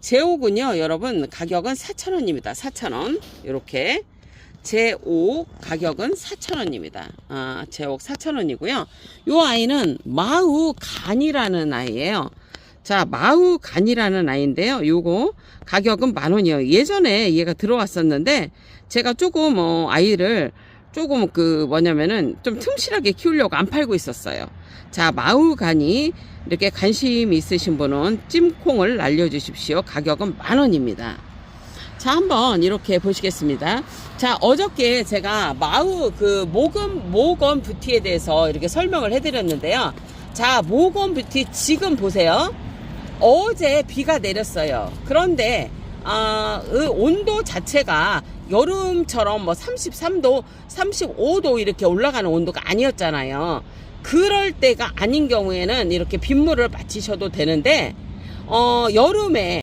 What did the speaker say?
제옥은요, 여러분, 가격은 4,000원입니다. 4,000원. 이렇게. 제옥 가격은 4,000원입니다. 아, 제옥 4,000원이고요. 요 아이는 마우간이라는 아이예요. 자, 마우간이라는 아이인데요. 요거 가격은 만 원이요. 예전에 얘가 들어왔었는데 제가 조금 어, 아이를 조금 그 뭐냐면은 좀 틈실하게 키우려고 안 팔고 있었어요. 자, 마우간이 이렇게 관심 있으신 분은 찜콩을 날려주십시오. 가격은 만 원입니다. 자, 한번 이렇게 보시겠습니다. 자, 어저께 제가 마우 그 모금, 모건 뷰티에 대해서 이렇게 설명을 해드렸는데요. 자, 모건 뷰티 지금 보세요. 어제 비가 내렸어요. 그런데, 아, 그 온도 자체가 여름처럼 뭐 33도, 35도 이렇게 올라가는 온도가 아니었잖아요. 그럴 때가 아닌 경우에는 이렇게 빗물을 맞히셔도 되는데, 어, 여름에